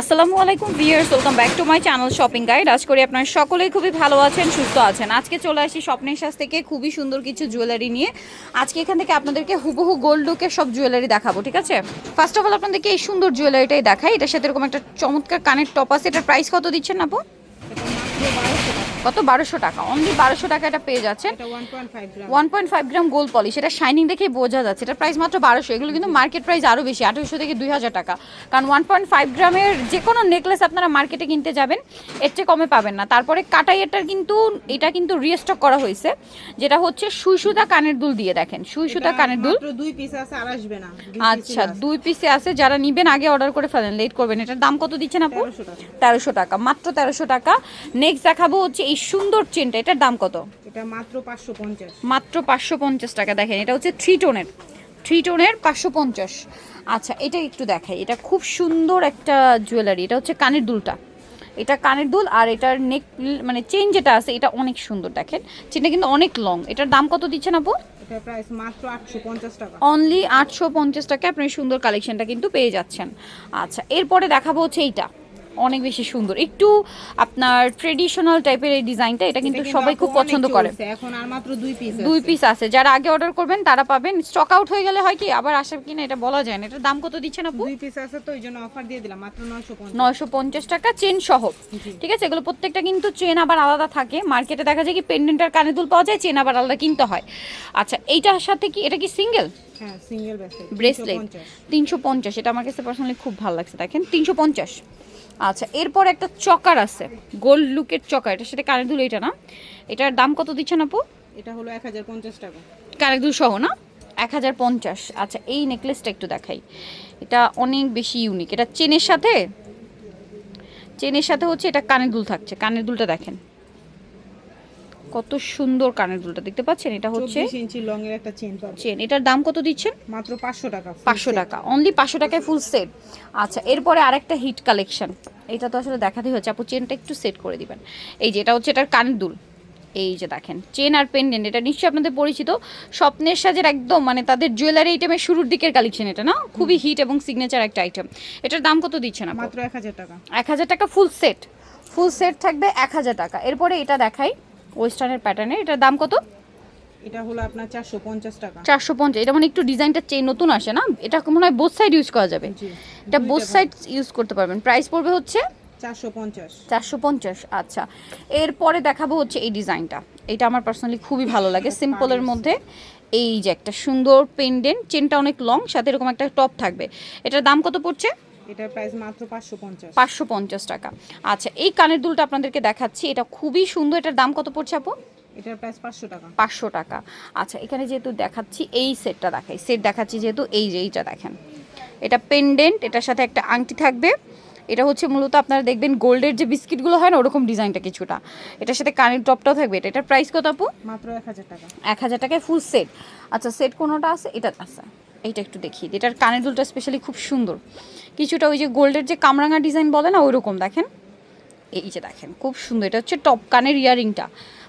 আসসালামু আলাইকুম viewers welcome back to my channel shopping guide. আজ করি আপনার সকলেই খুবই ভালো আছেন, সুস্থ আছেন। আজকে চলে আসি স্বপ্নের সাজ থেকে খুবই সুন্দর কিছু জুয়েলারি নিয়ে। আজকে এখান থেকে আপনাদেরকে হুবহু গোল্ড লুকের সব জুয়েলারি দেখাবো, ঠিক আছে? ফার্স্ট অফ অল আপনাদেরকে এই সুন্দর জুয়েলারিটাই দেখাই। এটার সাথে এরকম একটা চমৎকার কানের টপ আছে। এটার প্রাইস কত দিচ্ছেন আপু? কত? বারোশো টাকা। অনলি বারোশো টাকা এটা পেয়ে যাচ্ছেন। এটা 1.5 gram one point five gram gold polish এটা শাইনিং দেখেই বোঝা যাচ্ছে। এটা প্রাইস মাত্র বারোশো। এগুলো কিন্তু মার্কেট প্রাইস আরও বেশি আঠারোশো থেকে দুই হাজার টাকা। কারণ ওয়ান পয়েন্ট ফাইভ গ্রামের যে কোনো নেকলেস আপনারা মার্কেটে কিনতে যাবেন এর চেয়ে কমে পাবেন না। তারপরে কাটাই এটার কিন্তু এটা কিন্তু রিস্টক করা হয়েছে। যেটা হচ্ছে সুই সুতা কানের দুল দিয়ে দেখেন। সুই সুতা কানের দুল। দুই পিস আছে আর আসবে না। আচ্ছা দুই পিসে আছে। যারা নিবেন আগে অর্ডার করে ফেলেন। লেট করবেন। এটার দাম কত দিচ্ছেন আপু? 1300 টাকা। তেরোশো টাকা। মাত্র তেরোশো টাকা। নেক্সট দেখাবো হচ্ছে এই সুন্দর চেনটা এটার দাম কত? এটা মাত্র 550 মাত্র পাঁচশো পঞ্চাশ টাকা দেখেন এটা হচ্ছে থ্রি টোনের। থ্রি টোনের পাঁচশো পঞ্চাশ। আচ্ছা এটা একটু দেখাই এটা খুব সুন্দর একটা জুয়েলারি এটা হচ্ছে কানের দুলটা। এটা কানের দুল আর এটার নেক মানে চেন যেটা আছে এটা অনেক সুন্দর দেখেন। চেনটা কিন্তু অনেক লং। এটার দাম কত দিচ্ছেন আপু? এটা প্রাইস মাত্র 850 টাকা। অনলি আটশো পঞ্চাশ টাকা আপনি সুন্দর কালেকশনটা কিন্তু পেয়ে যাচ্ছেন। আচ্ছা এরপরে দেখাবো হচ্ছে এইটা। অনেক বেশি সুন্দর। একটু আপনার ট্রেডিশনাল টাইপের এই ডিজাইনটা এটা কিন্তু সবাই খুব পছন্দ করে। এখন আর মাত্র দুই পিস দুই পিস আছে। যারা আগে অর্ডার করবেন তারা পাবেন। স্টক আউট হয়ে গেলে হয় কি আবার আসে কিনা এটা বলা যায় না। এটার দাম কত দিচ্ছেন আপু? দুই পিস আছে তো এই জন্য অফার দিয়ে দিলাম মাত্র 950 নয়শো পঞ্চাশ টাকা চেন সহ। ঠিক আছে? এগুলো প্রত্যেকটা কিন্তু চেন আবার আলাদা থাকে। মার্কেটে দেখা যায় কি পেন্ডেন্টার কানে দুল পাওয়া যায় চেন আবার আলাদা কিনতে হয়। আচ্ছা এইটার সাথে কি এটা কি সিঙ্গেল হ্যাঁ সিঙ্গেল ব্রেসলেট ব্রেসলেট তিনশো পঞ্চাশ। এটা আমার কাছে পার্সোনালি খুব ভালো লাগছে দেখেন। তিনশো পঞ্চাশ। আচ্ছা এরপর একটা চকার আছে। গোল্ড লুকের চকার এটা সেটা কানের দুল এটা না? এটার দাম কত দিচ্ছেন আপু? এটা হলো 1050 টাকা। কানের দুল সহ না? এক হাজার পঞ্চাশ। আচ্ছা এই নেকলেসটা একটু দেখাই। এটা অনেক বেশি ইউনিক এটা চেনের সাথে? চেনের সাথে হচ্ছে এটা কানের দুল থাকছে। কানের দুলটা দেখেন। কত সুন্দর কানের দুলটা দেখতে পাচ্ছেন? এটা হচ্ছে ইঞ্চি লং এর একটা চেন চেন এটার দাম কত দিচ্ছেন? মাত্র 500 টাকা full পাঁচশো set। টাকা। অনলি পাঁচশো টাকায় ফুল সেট আচ্ছা এরপরে আরেকটা হিট কালেকশন এটা তো আসলে দেখাতেই হচ্ছে। আপু চেনটা একটু সেট করে দিবেন। এই যে এটা হচ্ছে এটার কানের দুল। এই যে দেখেন চেন আর পেন্ডেন্ট এটা নিশ্চয়ই আপনাদের পরিচিত। স্বপ্নের সাজের একদম মানে তাদের জুয়েলারি আইটেমের শুরুর দিকের কালেকশন এটা না? খুবই হিট এবং সিগনেচার একটা আইটেম এটার দাম কত দিচ্ছেন মাত্র 1000 টাকা। এক হাজার টাকা ফুল সেট ফুল সেট থাকবে এক হাজার টাকা। এরপরে এটা দেখাই। ওয়েস্টার্নের প্যাটার্নের এটার দাম কত? এটা হলো আপনার 450 টাকা। চারশো পঞ্চাশ। এটা মানে একটু ডিজাইনটা চেন নতুন আসে না? এটা মনে হয় বোথ সাইড ইউজ করা যাবে। জি এটা বোথ সাইড ইউজ করতে পারবেন। প্রাইস পড়বে হচ্ছে? 450 চারশো পঞ্চাশ আচ্ছা। এরপরে দেখাবো হচ্ছে এই ডিজাইনটা। এটা আমার পার্সোনালি খুবই ভালো লাগে। সিম্পলের মধ্যে। এই যে একটা সুন্দর পেন্ডেন্ট চেনটা অনেক লং সাথে এরকম একটা টপ থাকবে। এটার দাম কত পড়ছে? এটার প্রাইস মাত্র 550 পাঁচশো পঞ্চাশ টাকা। আচ্ছা এই কানের দুলটা আপনাদেরকে দেখাচ্ছি। এটা খুবই সুন্দর। এটার দাম কত পড়ছে আপু? এটার প্রাইস 500 টাকা। পাঁচশো টাকা। আচ্ছা এখানে যেহেতু দেখাচ্ছি এই সেটটা দেখাই। সেট দেখাচ্ছি যেহেতু এই যে এইটা দেখেন। এটা পেন্ডেন্ট এটার সাথে একটা আংটি থাকবে। এটা হচ্ছে মূলত আপনারা দেখবেন গোল্ডের যে বিস্কিটগুলো হয় না ওরকম ডিজাইনটা কিছুটা। এটার সাথে কানের টপটাও থাকবে। এটা এটার প্রাইস কত আপু? মাত্র 1000 টাকা। এক হাজার টাকায় ফুল সেট আচ্ছা সেট কোনোটা আছে? এটা আছে। এইটা একটু দেখি এটার কানের দুলটা স্পেশালি খুব সুন্দর। কিছুটা ওই যে গোল্ডের যে কামরাঙা ডিজাইন বলে না ওই রকম দেখেন। এই যে দেখেন খুব সুন্দর। এটা হচ্ছে টপ কানের ইয়ারিংটা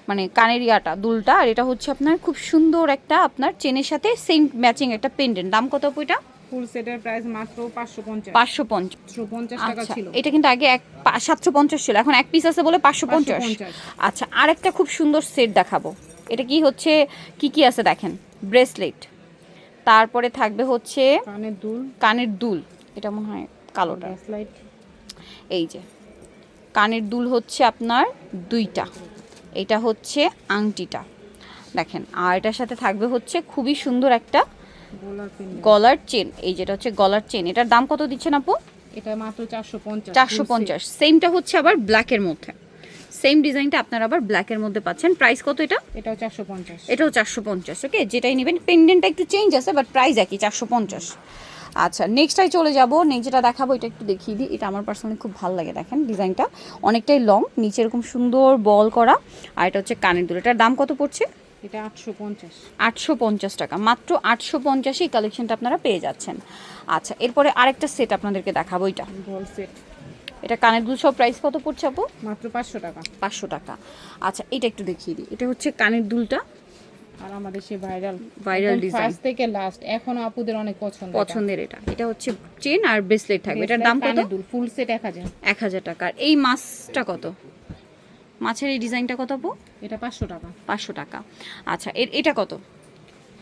মানে কানের ইয়াটা দুলটা। আর এটা হচ্ছে আপনার খুব সুন্দর একটা আপনার চেনের সাথে সেম ম্যাচিং একটা পেন্ডেন্ট। দাম কত আপু এটা? ফুল সেটের প্রাইস মাত্র 550 পাঁচশো পঞ্চাশ। 550 টাকা আচ্ছা ছিল। এটা কিন্তু আগে এক সাতশো পঞ্চাশ ছিল এখন এক পিস আছে বলে পাঁচশো পঞ্চাশ। 550 আচ্ছা আরেকটা খুব সুন্দর সেট দেখাবো। এটা কি হচ্ছে কি কি আছে দেখেন? ব্রেসলেট। তারপরে থাকবে হচ্ছে কানের দুল। কানের দুল। এটা মনে হয় কালোটা। এই যে কানের দুল হচ্ছে আপনার দুইটা। এটা হচ্ছে আংটিটা। দেখেন আর এটার সাথে থাকবে হচ্ছে খুবই সুন্দর একটা গলার চেন। এই যেটা হচ্ছে গলার চেন। এটার দাম কত দিচ্ছেন আপু? এটা মাত্র 450 চারশো পঞ্চাশ। সেমটা হচ্ছে আবার ব্ল্যাকের মধ্যে। সেম ডিজাইনটা আপনারা আবার ব্ল্যাকের মধ্যে পাচ্ছেন। প্রাইস কত এটা? এটাও 450 এটাও চারশো পঞ্চাশ ওকে যেটাই নেবেন। পেন্ডেন্টটা একটু চেঞ্জ আছে বাট প্রাইস একই চারশো পঞ্চাশ। আচ্ছা নেক্সটটাই চলে যাব। নেক্সট যেটা দেখাবো এটা একটু দেখিয়ে দিই। এটা আমার পার্সোনালি খুব ভালো লাগে দেখেন ডিজাইনটা। অনেকটাই লং নিচে এরকম সুন্দর বল করা। আর এটা হচ্ছে কানের দুল। এটার দাম কত পড়ছে? এটা 850 আটশো পঞ্চাশ টাকা। মাত্র আটশো পঞ্চাশে এই কালেকশনটা আপনারা পেয়ে যাচ্ছেন। আচ্ছা এরপরে আরেকটা সেট আপনাদেরকে দেখাবো এটা। বল সেট এটা কানের দুল সব প্রাইস কত পড়ছে আপু? মাত্র 500 টাকা। পাঁচশো টাকা। আচ্ছা এটা একটু দেখিয়ে দিই। এটা হচ্ছে কানের দুলটা। আর আমাদের সে ভাইরাল Viral design। ফার্স্ট থেকে লাস্ট এখনও আপুদের অনেক পছন্দ পছন্দের এটা। এটা হচ্ছে চেন আর ব্রেসলেট থাকবে। এটার দাম কত? ফুল সেট এক হাজার। এক হাজার টাকা। আর এই মাছটা কত? মাছের এই ডিজাইনটা কত আপু? এটা পাঁচশো টাকা। পাঁচশো টাকা। আচ্ছা এর এটা কত?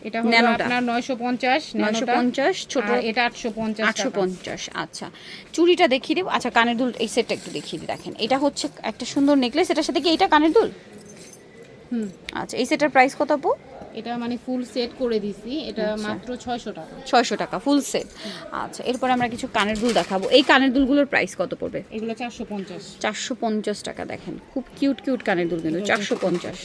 এটা হলো আপনার নয়শো পঞ্চাশ নয়শো পঞ্চাশ ছোট এটা আটশো পঞ্চাশ আটশো পঞ্চাশ আচ্ছা। চুড়িটা দেখিয়ে দেবো। আচ্ছা কানের দুল এই সেটটা একটু দেখিয়ে দেখেন। এটা হচ্ছে একটা সুন্দর নেকলেস এটার সাথে কি এটা কানের দুল আচ্ছা এই সেটের প্রাইস কত আপু? এটা মানে ফুল সেট করে দিছি। এটা আচ্ছা। মাত্র ছয়শো টাকা। ছয়শো টাকা ফুল সেট আচ্ছা এরপর আমরা কিছু কানের দুল দেখাবো। এই কানের দুলগুলোর প্রাইস কত পড়বে? এগুলো চারশো পঞ্চাশ। চারশো পঞ্চাশ টাকা দেখেন। খুব কিউট কিউট কানের দুল কিন্তু চারশো পঞ্চাশ।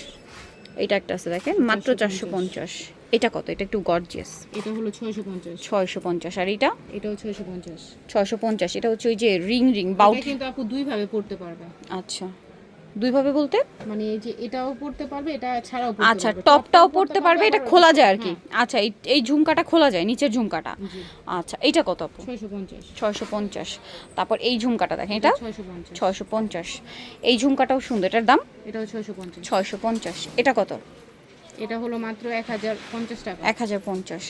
এটা একটা আছে দেখেন মাত্র চারশো পঞ্চাশ। এটা কত? এটা একটু গর্জিয়াস এটা হলো ছয়শো পঞ্চাশ। ছয়শো পঞ্চাশ। আর এটা? এটাও ছয়শো পঞ্চাশ। ছয়শো পঞ্চাশ। এটা হচ্ছে ওই যে রিং রিং বাউট কিন্তু আপু দুই ভাবে পড়তে পারবে। আচ্ছা। দুইভাবে বলতে? মানে এই যে এটাও পড়তে পারবে এটা ছাড়াও আচ্ছা টপটাও পড়তে পারবে এটা খোলা যায় আর কি? হ্যাঁ, আচ্ছা এই এই ঝুমকাটা খোলা যায় নিচের ঝুমকাটা? আচ্ছা এইটা কত আপু? ছয়শো পঞ্চাশ। তারপর এই ঝুমকাটা দেখেন এটা? ছয়শো পঞ্চাশ। এই ঝুমকাটাও সুন্দর এটার দাম? এটাও ছয়শো পঞ্চাশ। ছয়শো পঞ্চাশ। এটা কত? এটা হলো মাত্র এক হাজার পঞ্চাশ টাকা। এক হাজার পঞ্চাশ।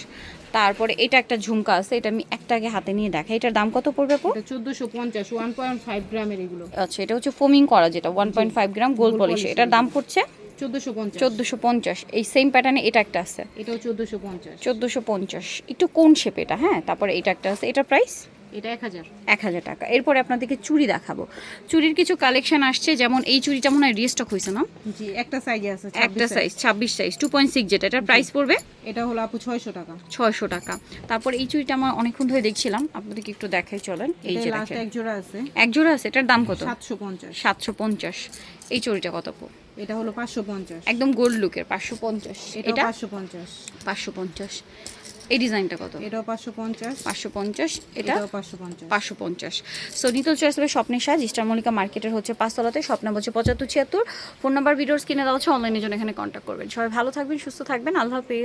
তারপরে এটা একটা ঝুমকা আছে এটা আমি একটাকে হাতে নিয়ে দেখাই। এটার দাম কত পড়বে এটা চোদ্দোশো পঞ্চাশ ওয়ান পয়েন্ট ফাইভ গ্রামের এগুলো। আচ্ছা এটা হচ্ছে ফোমিং করা যেটা one point five gram gold polish. এটার দাম পড়ছে? চোদ্দোশো পঞ্চাশ। চোদ্দোশো পঞ্চাশ। এই সেম প্যাটার্নে এটা একটা আছে। এটাও চোদ্দোশো পঞ্চাশ। চোদ্দোশো পঞ্চাশ। একটু কোন শেপ এটা হ্যাঁ? তারপরে এটা একটা আছে। এটার প্রাইস এটা এক হাজার। এক হাজার টাকা। এরপরে আপনাদেরকে চুড়ি দেখাবো। চুড়ির কিছু কালেকশন আসছে যেমন এই চুড়িটা মনে হয় রিস্টক হয়েছে না? জি একটা সাইজে আছে একটা সাইজ ছাব্বিশ সাইজ টু পয়েন্ট সিক্স যেটা এটার প্রাইস পড়বে? এটা হলো আপু ছয়শো টাকা। ছয়শো টাকা। তারপর এই চুড়িটা আমার অনেকক্ষণ ধরে দেখছিলাম আপনাদেরকে একটু দেখাই চলেন। এই যে এক জোড়া আছে। এক জোড়া আছে এটার দাম কত? সাতশো পঞ্চাশ। সাতশো পঞ্চাশ। এই চুড়িটা কত এটা হলো পাঁচশো পঞ্চাশ। একদম গোল্ড লুকের পাঁচশো পঞ্চাশ। এটা এটা? পাঁচশো পঞ্চাশ। পাঁচশো পঞ্চাশ। এই ডিজাইনটা কত? এটাও পাঁচশো পঞ্চাশ। পাঁচশো পঞ্চাশ এটা? পাঁচশো পঞ্চাশ। পাঁচশো পঞ্চাশ। সো নিতল চয়েস হবে স্বপ্নের সাজ ইস্টার মল্লিকা মার্কেটের হচ্ছে পাঁচতলাতে স্বপ্ন বলছে পঁচাত্তর ছিয়াত্তর। ফোন নাম্বার ভিডিওর কিনে দেওয়া হচ্ছে অনলাইনের জন্য এখানে কন্ট্যাক্ট করবেন। সবাই ভালো থাকবেন সুস্থ থাকবেন আল্লাহ হাফেজ।